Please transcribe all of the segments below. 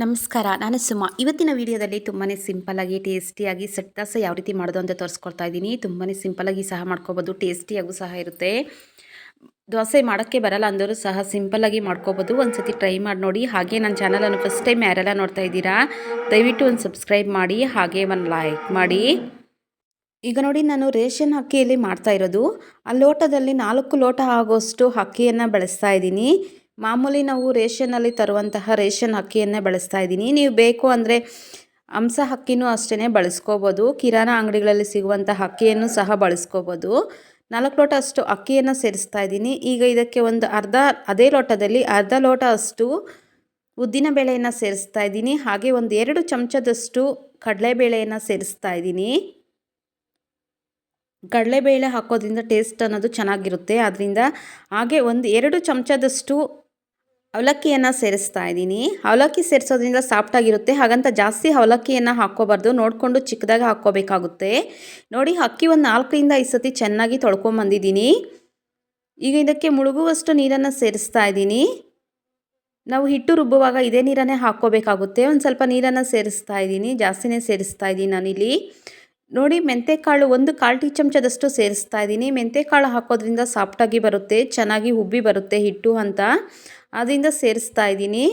ನಮಸ್ಕಾರ, ನಾನು ಸುಮಾ. ಇವತ್ತಿನ ವಿಡಿಯೋದಲ್ಲಿ ತುಂಬಾ ಸಿಂಪಲ್ಲಾಗಿ ಟೇಸ್ಟಿಯಾಗಿ ಸೆಟ್ ದಾಸ ಯಾವ ರೀತಿ ಮಾಡೋದು ಅಂತ ತೋರಿಸ್ಕೊಡ್ತಾ ಇದ್ದೀನಿ. ತುಂಬಾ ಸಿಂಪಲ್ಲಾಗಿ ಸಹ ಮಾಡ್ಕೋಬೋದು ಟೇಸ್ಟಿಯಾಗೂ ಸಹ ಇರುತ್ತೆ. ದೋಸೆ ಮಾಡೋಕ್ಕೆ ಬರಲ್ಲ ಅಂದರೂ ಸಹ ಸಿಂಪಲ್ಲಾಗಿ ಮಾಡ್ಕೋಬೋದು. ಒಂದು ಸತಿ ಟ್ರೈ ಮಾಡಿ ನೋಡಿ. ಹಾಗೆ ನನ್ನ ಚಾನಲನ್ನು ಫಸ್ಟ್ ಟೈಮ್ ಯಾರೆಲ್ಲ ನೋಡ್ತಾ ಇದ್ದೀರಾ, ದಯವಿಟ್ಟು ಒಂದು ಸಬ್ಸ್ಕ್ರೈಬ್ ಮಾಡಿ, ಹಾಗೆ ಒಂದು ಲೈಕ್ ಮಾಡಿ. ಈಗ ನೋಡಿ, ನಾನು ರೇಷನ್ ಅಕ್ಕಿಯಲ್ಲಿ ಮಾಡ್ತಾ ಇರೋದು. ಆ ಲೋಟದಲ್ಲಿ ನಾಲ್ಕು ಲೋಟ ಆಗೋಷ್ಟು ಅಕ್ಕಿಯನ್ನು ಬಳಸ್ತಾ ಇದ್ದೀನಿ. ಮಾಮೂಲಿ ನಾವು ರೇಷನಲ್ಲಿ ತರುವಂತಹ ರೇಷನ್ ಅಕ್ಕಿಯನ್ನೇ ಬಳಸ್ತಾ ಇದ್ದೀನಿ. ನೀವು ಬೇಕು ಅಂದರೆ ಹಂಸ ಅಕ್ಕಿನೂ ಅಷ್ಟೇ ಬಳಸ್ಕೋಬೋದು. ಕಿರಾಣ ಅಂಗಡಿಗಳಲ್ಲಿ ಸಿಗುವಂಥ ಅಕ್ಕಿಯನ್ನು ಸಹ ಬಳಸ್ಕೋಬೋದು. ನಾಲ್ಕು ಲೋಟ ಅಷ್ಟು ಅಕ್ಕಿಯನ್ನು ಸೇರಿಸ್ತಾ ಇದ್ದೀನಿ. ಈಗ ಇದಕ್ಕೆ ಒಂದು ಅರ್ಧ, ಅದೇ ಲೋಟದಲ್ಲಿ ಅರ್ಧ ಲೋಟ ಅಷ್ಟು ಉದ್ದಿನ ಬೇಳೆಯನ್ನು ಸೇರಿಸ್ತಾ ಇದ್ದೀನಿ. ಹಾಗೆ ಒಂದು ಎರಡು ಚಮಚದಷ್ಟು ಕಡಲೆಬೇಳೆಯನ್ನು ಸೇರಿಸ್ತಾ ಇದ್ದೀನಿ. ಕಡಲೆಬೇಳೆ ಹಾಕೋದ್ರಿಂದ ಟೇಸ್ಟ್ ಅನ್ನೋದು ಚೆನ್ನಾಗಿರುತ್ತೆ. ಅದರಿಂದ ಹಾಗೆ ಒಂದು ಎರಡು ಚಮಚದಷ್ಟು ಅವಲಕ್ಕಿಯನ್ನು ಸೇರಿಸ್ತಾ ಇದ್ದೀನಿ. ಅವಲಕ್ಕಿ ಸೇರಿಸೋದ್ರಿಂದ ಸಾಫ್ಟಾಗಿರುತ್ತೆ ಹಾಗಂತ ಜಾಸ್ತಿ ಅವಲಕ್ಕಿಯನ್ನು ಹಾಕ್ಕೋಬಾರ್ದು. ನೋಡಿಕೊಂಡು ಚಿಕ್ಕದಾಗಿ ಹಾಕ್ಕೋಬೇಕಾಗುತ್ತೆ. ನೋಡಿ, ಅಕ್ಕಿ ಒಂದು ನಾಲ್ಕರಿಂದ ಐದು ಸತಿ ಚೆನ್ನಾಗಿ ತೊಳ್ಕೊಂಬಂದಿದ್ದೀನಿ ಈಗ ಇದಕ್ಕೆ ಮುಳುಗುವಷ್ಟು ನೀರನ್ನು ಸೇರಿಸ್ತಾ ಇದ್ದೀನಿ. ನಾವು ಹಿಟ್ಟು ರುಬ್ಬುವಾಗ ಇದೇ ನೀರನ್ನೇ ಹಾಕ್ಕೋಬೇಕಾಗುತ್ತೆ. ಒಂದು ಸ್ವಲ್ಪ ನೀರನ್ನು ಸೇರಿಸ್ತಾ ಇದ್ದೀನಿ. ಜಾಸ್ತಿನೇ ಸೇರಿಸ್ತಾ ಇದ್ದೀನಿ ನಾನಿಲ್ಲಿ. ನೋಡಿ, ಮೆಂತೆಕಾಳು ಒಂದು ಕಾಲು ಟೀ ಚಮಚದಷ್ಟು ಸೇರಿಸ್ತಾ ಇದ್ದೀನಿ. ಮೆಂತೆಕಾಳು ಹಾಕೋದ್ರಿಂದ ಸಾಫ್ಟಾಗಿ ಬರುತ್ತೆ, ಚೆನ್ನಾಗಿ ಉಬ್ಬಿ ಬರುತ್ತೆ ಹಿಟ್ಟು ಅಂತ ಅದರಿಂದ ಸೇರಿಸ್ತಾ ಇದ್ದೀನಿ.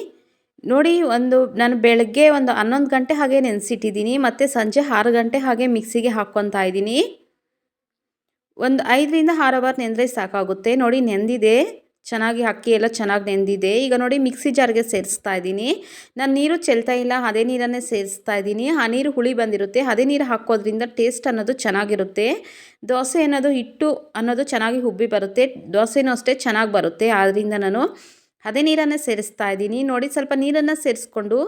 ನೋಡಿ, ಒಂದು ನಾನು ಬೆಳಗ್ಗೆ ಒಂದು ಹನ್ನೊಂದು ಗಂಟೆ ಹಾಗೆ ನೆನೆಸಿಟ್ಟಿದ್ದೀನಿ, ಮತ್ತು ಸಂಜೆ ಆರು ಗಂಟೆ ಹಾಗೆ ಮಿಕ್ಸಿಗೆ ಹಾಕ್ಕೊತಾ ಇದ್ದೀನಿ. ಒಂದು ಐದರಿಂದ ಆರು ಅವರ್ ನೆಂದರೆ ಸಾಕಾಗುತ್ತೆ. ನೋಡಿ, ನೆಂದಿದೆ. ಚೆನ್ನಾಗಿ ಅಕ್ಕಿ ಎಲ್ಲ ಚೆನ್ನಾಗಿ ನೆಂದಿದೆ. ಈಗ ನೋಡಿ ಮಿಕ್ಸಿ ಜಾರ್ಗೆ ಸೇರಿಸ್ತಾ ಇದ್ದೀನಿ. ನಾನು ನೀರು ಚೆಲ್ತಾ ಇಲ್ಲ ಅದೇ ನೀರನ್ನೇ ಸೇರಿಸ್ತಾ ಇದ್ದೀನಿ. ಆ ನೀರು ಹುಳಿ ಬಂದಿರುತ್ತೆ. ಅದೇ ನೀರು ಹಾಕೋದ್ರಿಂದ ಟೇಸ್ಟ್ ಅನ್ನೋದು ಚೆನ್ನಾಗಿರುತ್ತೆ. ದೋಸೆ ಅನ್ನೋದು ಹಿಟ್ಟು ಅನ್ನೋದು ಚೆನ್ನಾಗಿ ಹುಬ್ಬಿ ಬರುತ್ತೆ. ದೋಸೆನೂ ಅಷ್ಟೇ ಚೆನ್ನಾಗಿ ಬರುತ್ತೆ. ಆದ್ದರಿಂದ ನಾನು ಅದೇ ನೀರನ್ನೇ ಸೇರಿಸ್ತಾ ಇದ್ದೀನಿ. ನೋಡಿ ಸ್ವಲ್ಪ ನೀರನ್ನು ಸೇರಿಸ್ಕೊಂಡು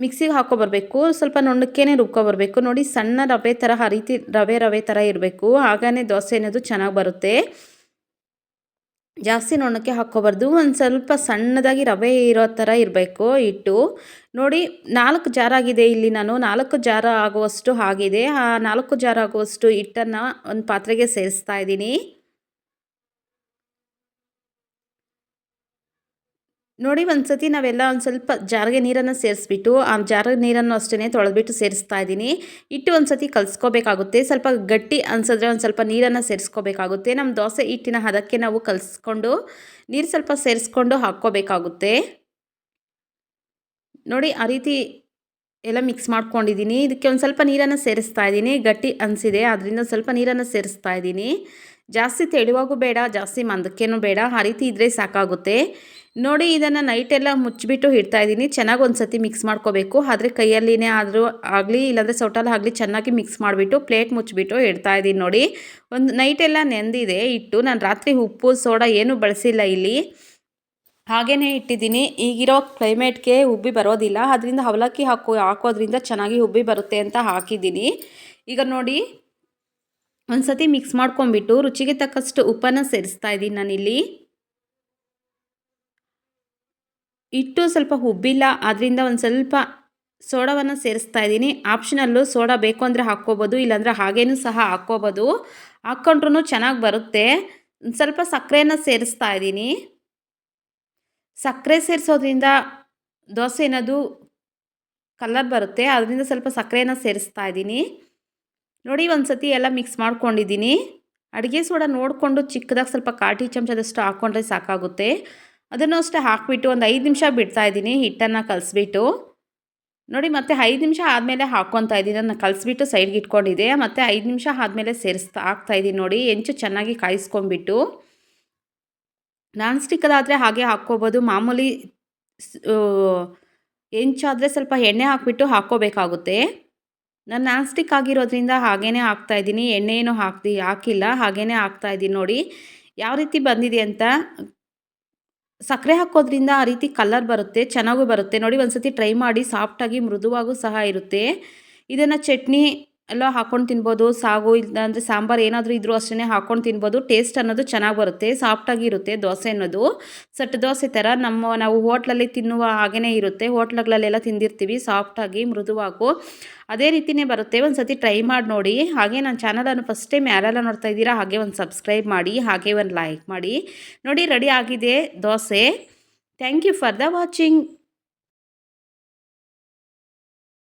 ಮಿಕ್ಸಿಗೆ ಹಾಕೊಬರ್ಬೇಕು ಸ್ವಲ್ಪ ನುಣ್ಣಕ್ಕೇ ರುಬ್ಕೊಬರ್ಬೇಕು ನೋಡಿ ಸಣ್ಣ ರವೆ ಥರ ಆ ರೀತಿ ರವೆ ರವೆ ಥರ ಇರಬೇಕು. ಆಗಾನೇ ದೋಸೆ ಅನ್ನೋದು ಚೆನ್ನಾಗಿ ಬರುತ್ತೆ. ಜಾಸ್ತಿ ನೋಣಕ್ಕೆ ಹಾಕ್ಕೋಬಾರ್ದು. ಒಂದು ಸ್ವಲ್ಪ ಸಣ್ಣದಾಗಿ ರವೆ ಇರೋ ಥರ ಇರಬೇಕು ಹಿಟ್ಟು ನೋಡಿ, ನಾಲ್ಕು ಜಾರಾಗಿದೆ ಇಲ್ಲಿ ನಾನು. ನಾಲ್ಕು ಜಾರ ಆಗುವಷ್ಟು ಆಗಿದೆ ಆ ನಾಲ್ಕು ಜಾರ ಆಗುವಷ್ಟು ಹಿಟ್ಟನ್ನು ಒಂದು ಪಾತ್ರೆಗೆ ಸೇರಿಸ್ತಾ ಇದ್ದೀನಿ. ನೋಡಿ ಒಂದು ಸತಿ ನಾವೆಲ್ಲ ಒಂದು ಸ್ವಲ್ಪ ಜಾರಿಗೆ ನೀರನ್ನು ಸೇರಿಸ್ಬಿಟ್ಟು, ಆ ಜಾರಿಗೆ ನೀರನ್ನು ಅಷ್ಟೇ ತೊಳೆದ್ಬಿಟ್ಟು ಸೇರಿಸ್ತಾ ಇದ್ದೀನಿ. ಇಟ್ಟು ಒಂದು ಸತಿ ಕಲಿಸ್ಕೋಬೇಕಾಗುತ್ತೆ. ಸ್ವಲ್ಪ ಗಟ್ಟಿ ಅನ್ಸಿದ್ರೆ ಒಂದು ಸ್ವಲ್ಪ ನೀರನ್ನು ಸೇರಿಸ್ಕೋಬೇಕಾಗುತ್ತೆ. ನಮ್ಮ ದೋಸೆ ಹಿಟ್ಟಿನ ಹದಕ್ಕೆ ನಾವು ಕಲಿಸ್ಕೊಂಡು ನೀರು ಸ್ವಲ್ಪ ಸೇರಿಸ್ಕೊಂಡು ಹಾಕ್ಕೋಬೇಕಾಗುತ್ತೆ. ನೋಡಿ ಆ ರೀತಿ ಎಲ್ಲ ಮಿಕ್ಸ್ ಮಾಡ್ಕೊಂಡಿದ್ದೀನಿ. ಇದಕ್ಕೆ ಒಂದು ಸ್ವಲ್ಪ ನೀರನ್ನು ಸೇರಿಸ್ತಾ ಇದ್ದೀನಿ. ಗಟ್ಟಿ ಅನಿಸಿದೆ. ಅದರಿಂದ ಸ್ವಲ್ಪ ನೀರನ್ನು ಸೇರಿಸ್ತಾ ಇದ್ದೀನಿ. ಜಾಸ್ತಿ ತೆಳುವಾಗೂ ಬೇಡ, ಜಾಸ್ತಿ ಮಂದಕ್ಕೇನು ಬೇಡ, ಆ ರೀತಿ ಇದ್ದರೆ ಸಾಕಾಗುತ್ತೆ. ನೋಡಿ, ಇದನ್ನು ನೈಟೆಲ್ಲ ಮುಚ್ಚಿಬಿಟ್ಟು ಇಡ್ತಾ ಇದ್ದೀನಿ. ಚೆನ್ನಾಗಿ ಒಂದು ಸತಿ ಮಿಕ್ಸ್ ಮಾಡ್ಕೋಬೇಕು. ಆದರೆ ಕೈಯಲ್ಲಿನೇ ಆದರೂ ಆಗಲಿ, ಇಲ್ಲಾಂದರೆ ಸೌಟಲ್ಲಿ ಆಗಲಿ ಚೆನ್ನಾಗಿ ಮಿಕ್ಸ್ ಮಾಡಿಬಿಟ್ಟು ಪ್ಲೇಟ್ ಮುಚ್ಚಿಬಿಟ್ಟು ಇಡ್ತಾ ಇದ್ದೀನಿ ನೋಡಿ. ಒಂದು ನೈಟೆಲ್ಲ ನೆಂದಿದೆ, ಇಟ್ಟು ನಾನು ರಾತ್ರಿ ಉಪ್ಪು, ಸೋಡಾ ಏನೂ ಬಳಸಿಲ್ಲ ಇಲ್ಲಿ. ಹಾಗೇ ಇಟ್ಟಿದ್ದೀನಿ. ಈಗಿರೋ ಕ್ಲೈಮೇಟ್ಗೆ ಉಬ್ಬಿ ಬರೋದಿಲ್ಲ. ಅದರಿಂದ ಅವಲಕ್ಕಿ ಹಾಕೋ, ಹಾಕೋದ್ರಿಂದ ಚೆನ್ನಾಗಿ ಉಬ್ಬಿ ಬರುತ್ತೆ ಅಂತ ಹಾಕಿದ್ದೀನಿ. ಈಗ ನೋಡಿ ಒಂದು ಸತಿ ಮಿಕ್ಸ್ ಮಾಡ್ಕೊಂಬಿಟ್ಟು ರುಚಿಗೆ ತಕ್ಕಷ್ಟು ಉಪ್ಪನ್ನು ಸೇರಿಸ್ತಾ ಇದ್ದೀನಿ ನಾನಿಲ್ಲಿ. ಇಟ್ಟು ಸ್ವಲ್ಪ ಉಬ್ಬಿಲ್ಲ ಅದರಿಂದ ಒಂದು ಸ್ವಲ್ಪ ಸೋಡಾವನ್ನು ಸೇರಿಸ್ತಾ ಇದ್ದೀನಿ. ಆಪ್ಷನಲ್ಲು ಸೋಡಾ ಬೇಕು ಅಂದರೆ ಹಾಕ್ಕೋಬೋದು, ಇಲ್ಲಾಂದರೆ ಹಾಗೇನೂ ಸಹ ಹಾಕ್ಕೋಬೋದು. ಹಾಕ್ಕೊಂಡ್ರೂ ಚೆನ್ನಾಗಿ ಬರುತ್ತೆ. ಸ್ವಲ್ಪ ಸಕ್ಕರೆಯನ್ನು ಸೇರಿಸ್ತಾ ಇದ್ದೀನಿ. ಸಕ್ಕರೆ ಸೇರಿಸೋದ್ರಿಂದ ದೋಸೆ ಅನ್ನೋದು ಕಲರ್ ಬರುತ್ತೆ ಅದರಿಂದ ಸ್ವಲ್ಪ ಸಕ್ಕರೆಯನ್ನು ಸೇರಿಸ್ತಾ ಇದ್ದೀನಿ. ನೋಡಿ ಒಂದು ಸತಿ ಎಲ್ಲ ಮಿಕ್ಸ್ ಮಾಡ್ಕೊಂಡಿದ್ದೀನಿ. ಅಡುಗೆ ಸೋಡಾ ನೋಡಿಕೊಂಡು ಚಿಕ್ಕದಾಗಿ ಸ್ವಲ್ಪ ಕಾಟಿ ಚಮಚದಷ್ಟು ಹಾಕ್ಕೊಂಡ್ರೆ ಸಾಕಾಗುತ್ತೆ. ಅದನ್ನು ಅಷ್ಟೇ ಹಾಕಿಬಿಟ್ಟು ಒಂದು ಐದು ನಿಮಿಷ ಬಿಡ್ತಾ ಇದ್ದೀನಿ, ಹಿಟ್ಟನ್ನು ಕಲಿಸ್ಬಿಟ್ಟು. ನೋಡಿ ಮತ್ತೆ ಐದು ನಿಮಿಷ ಆದಮೇಲೆ ಹಾಕ್ಕೊತಾ ಇದ್ದೀನಿ, ಅದನ್ನು ಕಲಿಸ್ಬಿಟ್ಟು ಸೈಡ್ಗೆ ಇಟ್ಕೊಂಡಿದ್ದೆ. ಮತ್ತು ಐದು ನಿಮಿಷ ಆದಮೇಲೆ ಸೇರಿಸ್ತಾ ಹಾಕ್ತಾ ಇದ್ದೀನಿ ನೋಡಿ, ಹೆಂಚು ಚೆನ್ನಾಗಿ ಕಾಯಿಸ್ಕೊಂಬಿಟ್ಟು ನಾನ್ ಸ್ಟಿಕ್ಕದಾದರೆ ಹಾಗೆ ಹಾಕ್ಕೋಬೋದು. ಮಾಮೂಲಿ ಹೆಂಚಾದರೆ ಸ್ವಲ್ಪ ಎಣ್ಣೆ ಹಾಕಿಬಿಟ್ಟು ಹಾಕ್ಕೋಬೇಕಾಗುತ್ತೆ. ನಾನು ನಾನ್ ಸ್ಟಿಕ್ ಆಗಿರೋದ್ರಿಂದ ಹಾಗೇ ಹಾಕ್ತಾಯಿದ್ದೀನಿ ಎಣ್ಣೆ ಏನು ಹಾಕ್ತಿ ಹಾಕಿಲ್ಲ. ಹಾಗೇ ಹಾಕ್ತಾಯಿದ್ದೀನಿ ನೋಡಿ. ಯಾವ ರೀತಿ ಬಂದಿದೆ ಅಂತ ಸಕ್ಕರೆ ಹಾಕೋದ್ರಿಂದ ಆ ರೀತಿ ಕಲರ್ ಬರುತ್ತೆ, ಚೆನ್ನಾಗೂ ಬರುತ್ತೆ. ನೋಡಿ ಒಂದು ಸತಿ ಟ್ರೈ ಮಾಡಿ ಸಾಫ್ಟಾಗಿ ಮೃದುವಾಗೂ ಸಹ ಇರುತ್ತೆ. ಇದನ್ನು ಚಟ್ನಿ ಎಲ್ಲ ಹಾಕ್ಕೊಂಡು ತಿನ್ಬೋದು. ಸಾಗು ಇಲ್ಲಾಂದರೆ ಸಾಂಬಾರು ಏನಾದರೂ ಇದ್ದರೂ ಅಷ್ಟೇ ಹಾಕ್ಕೊಂಡು ತಿನ್ಬೋದು. ಟೇಸ್ಟ್ ಅನ್ನೋದು ಚೆನ್ನಾಗಿ ಬರುತ್ತೆ. ಸಾಫ್ಟಾಗಿರುತ್ತೆ ದೋಸೆ ಅನ್ನೋದು. ಸಟ್ ದೋಸೆ ಥರ ನಮ್ಮ ನಾವು ಹೋಟ್ಲಲ್ಲಿ ತಿನ್ನುವ ಹಾಗೇ ಇರುತ್ತೆ. ಹೋಟ್ಲುಗಳಲ್ಲೆಲ್ಲ ತಿಂದಿರ್ತೀವಿ. ಸಾಫ್ಟಾಗಿ ಮೃದುವಾಗು. ಅದೇ ರೀತಿಯೇ ಬರುತ್ತೆ. ಒಂದು ಸತಿ ಟ್ರೈ ಮಾಡಿ ನೋಡಿ. ಹಾಗೆ ನನ್ನ ಚಾನಲನ್ನು ಫಸ್ಟ್ ಟೈಮ್ ಯಾರೆಲ್ಲ ನೋಡ್ತಾ ಇದ್ದೀರಾ, ಹಾಗೆ ಒಂದು ಸಬ್ಸ್ಕ್ರೈಬ್ ಮಾಡಿ, ಹಾಗೆ ಒಂದು ಲೈಕ್ ಮಾಡಿ. ನೋಡಿ ರೆಡಿ ಆಗಿದೆ dosa. Thank you for the watching